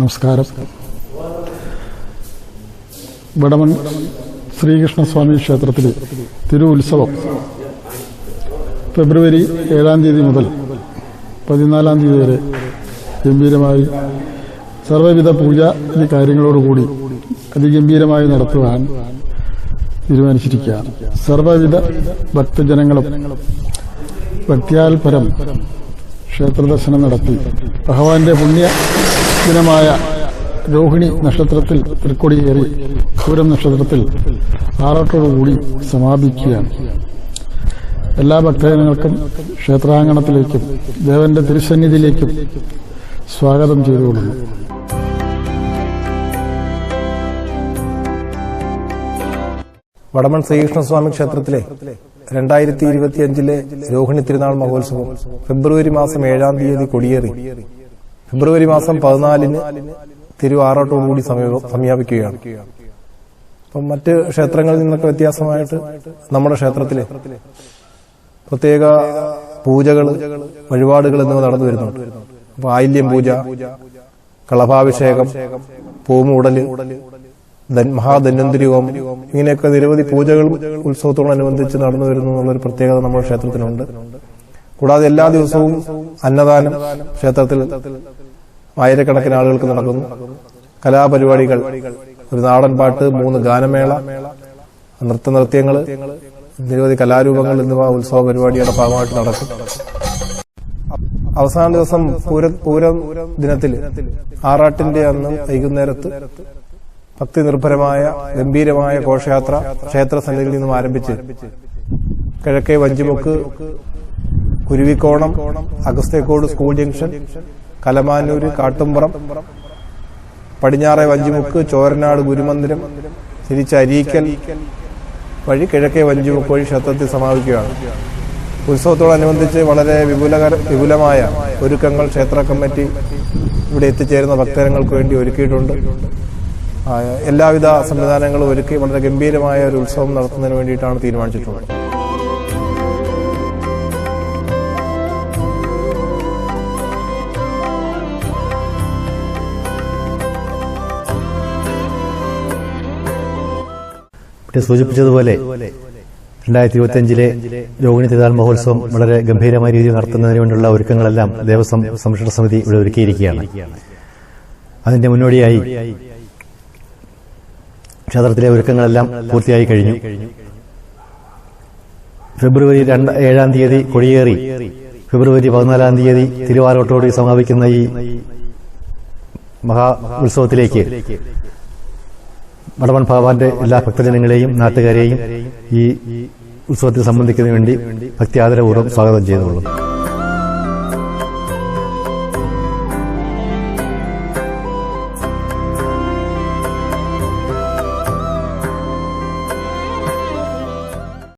നമസ്കാരം. വടമൺ ശ്രീകൃഷ്ണസ്വാമി ക്ഷേത്രത്തിൽ തിരു ഉത്സവം ഫെബ്രുവരി ഏഴാം തീയതി മുതൽ പതിനാലാം തീയതി വരെ ഗംഭീരമായി സർവവിധ പൂജാതി കാര്യങ്ങളോടുകൂടി അതിഗംഭീരമായി നടത്തുവാൻ തീരുമാനിച്ചിരിക്കുകയാണ്. സർവവിധ ഭക്തജനങ്ങളും ഭക്തിയാൽ പരം ക്ഷേത്രദർശനം നടത്തി. ഭഗവാന്റെ പുണ്യ ദിനമായ രോഹിണി നക്ഷത്രത്തിൽ തൃക്കൊടിയേറി പൂരം നക്ഷത്രത്തിൽ ആറാട്ടോടുകൂടി സമാപിക്കുകയാണ്. എല്ലാ ഭക്തജനങ്ങൾക്കും ക്ഷേത്രാങ്കണത്തിലേക്കും ദേവന്റെ തിരുസന്നിധിയിലേക്കും സ്വാഗതം ചെയ്തുകൊള്ളുന്നു. വടമൺ ശ്രീകൃഷ്ണസ്വാമി ക്ഷേത്രത്തിലെ രണ്ടായിരത്തി ഇരുപത്തിയഞ്ചിലെ രോഹിണി തിരുനാൾ മഹോത്സവം ഫെബ്രുവരി മാസം ഏഴാം തീയതി കൊടിയേറി. ഫെബ്രുവരി മാസം പതിനാലിന് തിരുവാറോട്ടോടുകൂടി സമീപ- സമാപിക്കുകയാണ്. അപ്പം മറ്റ് ക്ഷേത്രങ്ങളിൽ നിന്നൊക്കെ വ്യത്യാസമായിട്ട് നമ്മുടെ ക്ഷേത്രത്തിലെ പ്രത്യേക പൂജകൾ വഴിപാടുകൾ എന്നിവ നടന്നു വരുന്നുണ്ട്. അപ്പൊ ആയില്യം പൂജ കളഭാഭിഷേകം പൂമൂടൽ ധൻ- മഹാധന്വന്തരി ഹോമം ഇങ്ങനെയൊക്കെ നിരവധി പൂജകളും ഉത്സവത്തോടനുബന്ധിച്ച് നടന്നു വരുന്നു എന്നുള്ളൊരു പ്രത്യേകത നമ്മുടെ ക്ഷേത്രത്തിനുണ്ട്. കൂടാതെ എല്ലാ ദിവസവും അന്നദാനം ക്ഷേത്രത്തിൽ ആയിരക്കണക്കിന് ആളുകൾക്ക് നടക്കുന്നു. കലാപരിപാടികൾ ഒരു നാടൻ പാട്ട് മൂന്ന് ഗാനമേള നൃത്ത നൃത്തനൃത്യങ്ങൾ നിരവധി കലാരൂപങ്ങൾ എന്നിവ ഉത്സവ പരിപാടിയുടെ ഭാഗമായിട്ട് നടക്കും. അവസാന ദിവസം പൂര പൂരം ദിനത്തിൽ ആറാട്ടിന്റെ അന്ന് വൈകുന്നേരത്ത് ഭക്തി നിർഭരമായ ഗംഭീരമായ ഘോഷയാത്ര ക്ഷേത്ര സന്നിധിയിൽ നിന്നും ആരംഭിച്ച് കിഴക്കേ വഞ്ചിമുക്ക് കുരുവിക്കോണം അഗസ്തേക്കോട് സ്കൂൾ ജംഗ്ഷൻ കലമാനൂര് കാട്ടുംപുറം പടിഞ്ഞാറെ വഞ്ചിമുക്ക് ചോരനാട് ഗുരുമന്ദിരം തിരിച്ച് അരീക്കൽ വഴി കിഴക്കേ വഞ്ചിമുക്ക് വഴി ക്ഷേത്രത്തിൽ സമാപിക്കുകയാണ്. ഉത്സവത്തോടനുബന്ധിച്ച് വളരെ വിപുലകര വിപുലമായ ഒരുക്കങ്ങൾ ക്ഷേത്ര കമ്മിറ്റി ഇവിടെ എത്തിച്ചേരുന്ന ഭക്തജനങ്ങൾക്ക് വേണ്ടി ഒരുക്കിയിട്ടുണ്ട്. എല്ലാവിധ സംവിധാനങ്ങളും ഒരുക്കി വളരെ ഗംഭീരമായ ഒരു ഉത്സവം നടത്തുന്നതിന് വേണ്ടിയിട്ടാണ് തീരുമാനിച്ചിട്ടുള്ളത്. സൂചിപ്പിച്ചതുപോലെ രണ്ടായിരത്തി ഇരുപത്തിയഞ്ചിലെ രോഹിണി തിരുനാൾ മഹോത്സവം വളരെ ഗംഭീരമായ രീതിയിൽ നടത്തുന്നതിന് വേണ്ടിയുള്ള ഒരുക്കങ്ങളെല്ലാം ദേവസ്വം സംരക്ഷണ സമിതി ഇവിടെ ഒരുക്കിയിരിക്കുകയാണ്. അതിന്റെ മുന്നോടിയായി ക്ഷേത്രത്തിലെ ഒരുക്കങ്ങളെല്ലാം പൂർത്തിയായി കഴിഞ്ഞു. ഫെബ്രുവരി രണ്ട് ഏഴാം തീയതി കൊടിയേറി. ഫെബ്രുവരി പതിനാലാം തീയതി തിരുവാരോട്ടോടി സമാപിക്കുന്ന ഈ മഹാ ഉത്സവത്തിലേക്ക് വടവൻ ഭഗവാന്റെ എല്ലാ ഭക്തജനങ്ങളെയും നാട്ടുകാരെയും ഈ ഉത്സവത്തിൽ സംബന്ധിക്കുന്നതിന് വേണ്ടി ഭക്തി ആദരപൂർവം സ്വാഗതം ചെയ്തുകൊള്ളുന്നു.